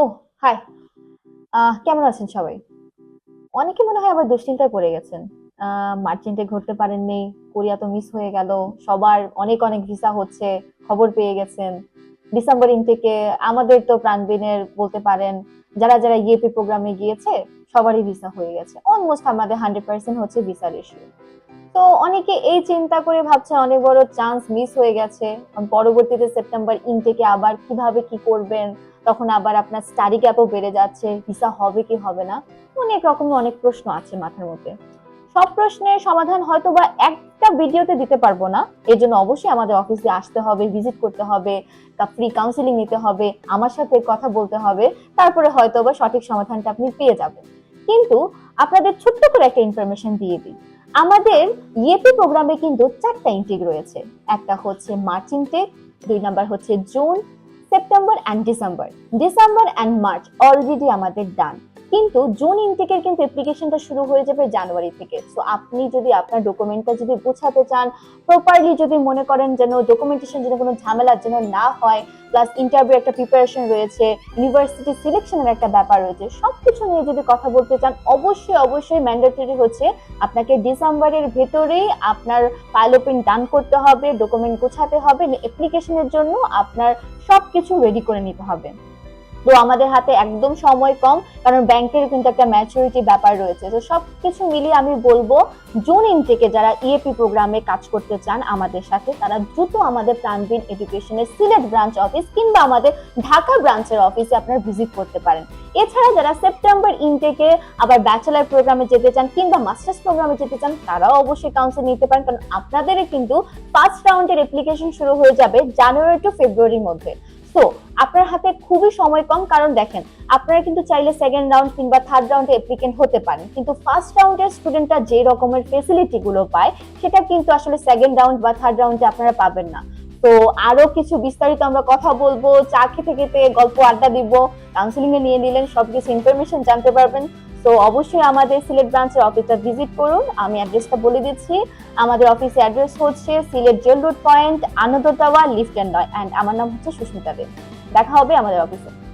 ও high কেমন আছেন সবাই? অনেকে মনে হয় আবার দুশ্চিন্তায় পড়ে গেছেন। মার্চেন্টে ঘুরতে পারেননি, কোরিয়া তো মিস হয়ে গেল, সবার অনেক অনেক ভিসা হচ্ছে, খবর পেয়ে গেছেন। ডিসেম্বর ইনটেকে আমাদের তো প্রাণবিনের বলতে পারেন, যারা যারা ইএপি প্রোগ্রামে গিয়েছে, সবারই ভিসা হয়ে গেছে। অলমোস্ট আমাদের হান্ড্রেড পার্সেন্ট হচ্ছে ভিসা রেশিও তো অনেকে এই চিন্তা করে ভাবছে, অনেক বড় চান্স মিস হয়ে গেছে। পরবর্তীতে সেপ্টেম্বর ইনটেকে আবার কীভাবে কি করবেন? তখন আবার আপনার স্টাডি গ্যাপও বেড়ে যাচ্ছে ভিসা হবে কি হবে না? অনেক রকমের অনেক প্রশ্ন আছে মাথার মধ্যে। সব প্রশ্নের সমাধান হয়তো বা একটা ভিডিওতে দিতে পারব না। এর জন্য অবশ্যই আমাদের অফিসে আসতে হবে ভিজিট করতে হবে ফ্রি কাউন্সিলিং নিতে হবে, আমার সাথে কথা বলতে হবে, তারপরে হয়তো বা সঠিক সমাধানটা আপনি পেয়ে যাবেন। কিন্তু আপনাদের ছোট্ট করে একটা ইনফরমেশন দিয়ে দিই। আমাদের ইএপি প্রোগ্রামে কিন্তু চারটা ইনটেক রয়েছে। একটা হচ্ছে মার্চ ইনটেক দুই নাম্বার হচ্ছে June September and December December and March already আমাদের ডান কিন্তু জুন ইনটেকের কিন্তু অ্যাপ্লিকেশনটা শুরু হয়ে যাবে জানুয়ারি থেকে। সো আপনি যদি আপনার ডকুমেন্টটা যদি গোছাতে চান প্রপারলি যদি মনে করেন যেন ডকুমেন্টেশন যেন কোনো ঝামেলার যেন না হয় প্লাস ইন্টারভিউ একটা প্রিপারেশন রয়েছে ইউনিভার্সিটি সিলেকশনের একটা ব্যাপার রয়েছে, সবকিছু নিয়ে যদি কথা বলতে চান, অবশ্যই অবশ্যই ম্যান্ডেটরি হচ্ছে আপনাকে ডিসেম্বরের ভেতরেই আপনার পাইলোপিন ডান করতে হবে ডকুমেন্ট গোছাতে হবে অ্যাপ্লিকেশনের জন্য আপনার সবকিছু রেডি করে নিতে হবে। তো আমাদের হাতে একদম সময় কম, কারণ ব্যাংকের কিন্তু একটা ম্যাচুরিটি ব্যাপার রয়েছে। তো সবকিছু মিলিয়ে আমি বলব, জুন ইনটেকে যারা ইএপি প্রোগ্রামে কাজ করতে চান আমাদের সাথে, তারা দ্রুত আমাদের প্রাণবিন এডুকেশনের সিলেট ব্রাঞ্চ অফিস কিংবা আমাদের ঢাকা ব্রাঞ্চের অফিসে আপনারা ভিজিট করতে পারেন। এছাড়া যারা সেপ্টেম্বর ইনটেকে আবার ব্যাচেলার প্রোগ্রামে যেতে চান কিংবা মাস্টার্স প্রোগ্রামে যেতে চান, তারাও অবশ্যই কাউন্সিল নিতে পারেন, কারণ আপনাদের কিন্তু ফার্স্ট রাউন্ডের অ্যাপ্লিকেশন শুরু হয়ে যাবে জানুয়ারি টু ফেব্রুয়ারির মধ্যে। সো আপনার হাতে খুবই সময় কম, কারণ দেখেন, আপনারা কিন্তু চাইলে সেকেন্ড রাউন্ড কিংবা থার্ড রাউন্ডে অ্যাপ্লিকেন্ট হতে পারেন। কিন্তু ফার্স্ট রাউন্ডের স্টুডেন্টরা যে রকমের ফেসিলিটি গুলো পায়, সেটা কিন্তু আসলে সেকেন্ড রাউন্ড বা থার্ড রাউন্ডে আপনারা পাবেন না। তো আরও কিছু বিস্তারিত আমরা কথা বলব, চা খেতে খেতে গল্প আড্ডা দিব কাউন্সিলিং এ নিয়ে নিলেন, সবকিছু ইনফরমেশন জানতে পারবেন। তো অবশ্যই আমাদের সিলেট ব্রাঞ্চের অফিসটা ভিজিট করুন, আমি অ্যাড্রেসটা বলে দিচ্ছি। আমাদের অফিসের অ্যাড্রেস হচ্ছে Sylhet jail road point Ananda tower lift and and আমার নাম হচ্ছে সুস্মিতা দেব। দেখা হবে আমাদের অফিসে